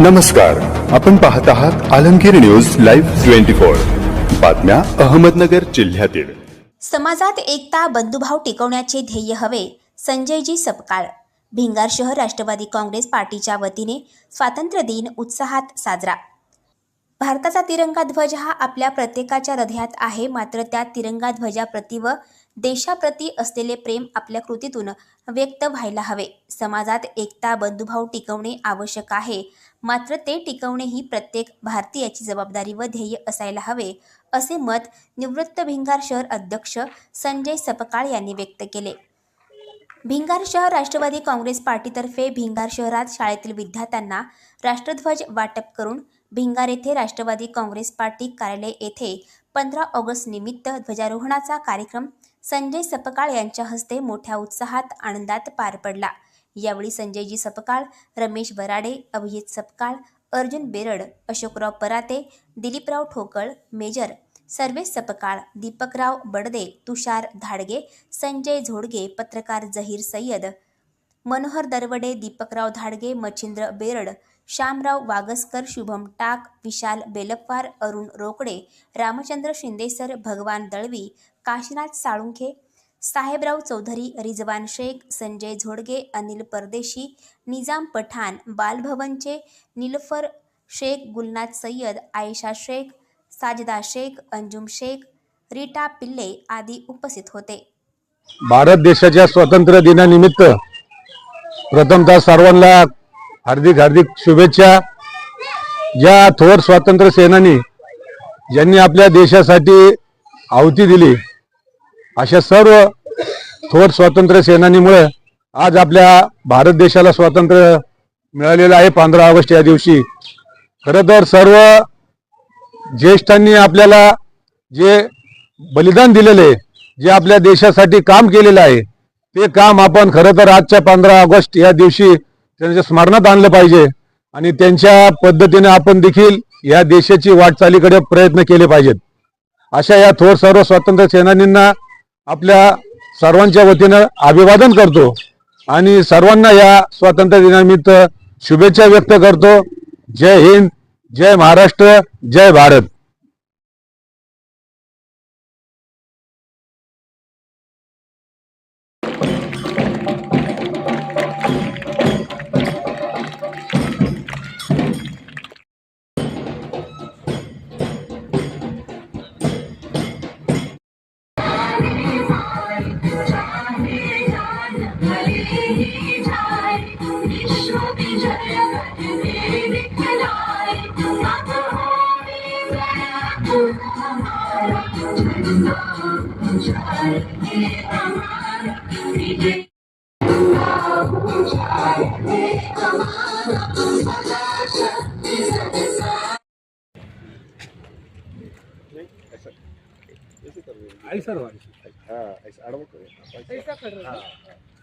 नमस्कार. आपण पाहत आहात Alamgir news live twenty four. बातम्या अहमदनगर जिल्ह्यातील. समाजात एकता बंधुभाव टिकवण्याचे ध्येय हवे संजयजी सपकाळ. भिंगार शहर राष्ट्रवादी काँग्रेस पार्टीच्या वतीने स्वातंत्र्य दिन उत्साहात साजरा. भारताचा तिरंगा ध्वज हा आपल्या प्रत्येकाच्या हृदयात आहे. मात्र त्या तिरंगा ध्वजाप्रती व देशाप्रती असलेले प्रेम आपल्या कृतीतून व्यक्त व्हायला हवे. समाजात एकता बंधुभाव टिकवणे आवश्यक आहे. मात्र ते टिकवणे ही प्रत्येक भारतीयाची जबाबदारी व ध्येय असायला हवे असे मत निवृत्त भिंगार शहर अध्यक्ष संजय सपकाळ यांनी व्यक्त केले. भिंगार शहर राष्ट्रवादी काँग्रेस पार्टीतर्फे भिंगार शहरात शाळेतील विद्यार्थ्यांना राष्ट्रध्वज वाटप करून भिंगार येथे राष्ट्रवादी काँग्रेस पार्टी कार्यालय येथे पंधरा ऑगस्ट निमित्त ध्वजारोहणाचा कार्यक्रम संजय सपकाळ यांच्या हस्ते मोठ्या उत्साहात आनंदात पार पडला. यावेळी संजयजी सपकाळ रमेश बराडे अभिजित सपकाळ अर्जुन बेरड अशोकराव पराते दिलीपराव ठोकळ मेजर सर्वेश सपकाळ दीपकराव बडदे तुषार धाडगे संजय झोडगे पत्रकार जहीर सय्यद मनोहर दरवडे दीपकराव धाडगे मच्छिंद्र बेरड श्यामराव वागसकर शुभम टाक विशाल बेलप्पार अरुण रोकडे रामचंद्र शिंदेसर भगवान दळवी काशीनाथ साळुंखे साहेबराव चौधरी रिजवान शेख संजय झोडगे अनिल परदेशी निजाम पठाण बालभवनचे निलफर शेख गुलनाथ सय्यद आयशा शेख साजदा शेख अंजुम शेख रीटा पिल्ले आदी उपस्थित होते. भारत देशाच्या स्वातंत्र्य दिनानिमित्त प्रथमतः सर्वांना हार्दिक हार्दिक शुभेच्छा ज्या थोर स्वातंत्र्य सेनानी ज्यांनी आपल्या देशासाठी आहुती दिली. अशा सर्व थोर स्वातंत्र्य सेनानीमुळे आज आपल्या भारत देशाला स्वातंत्र्य मिळालेलं आहे पंधरा ऑगस्ट या दिवशी. खरं तर सर्व ज्येष्ठांनी आपल्याला जे बलिदान दिलेले आहे, जे आपल्या देशासाठी काम केलेलं आहे ते काम आपण खरं तर आजच्या पंधरा ऑगस्ट या दिवशी त्यांच्या स्मरणात आणलं पाहिजे. आणि त्यांच्या पद्धतीने आपण देखील या देशाची वाटचालीकडे प्रयत्न केले पाहिजेत. अशा या थोर सर्व स्वातंत्र्य सेनानींना आपल्या सर्वांच्या वतीनं अभिवादन करतो. आणि सर्वांना या स्वातंत्र्य दिनानिमित्त शुभेच्छा व्यक्त करतो. जय हिंद जय महाराष्ट्र जय भारत. ऐसा ऐसा ऐसा ऐसा ऐसा ऐसा ऐसा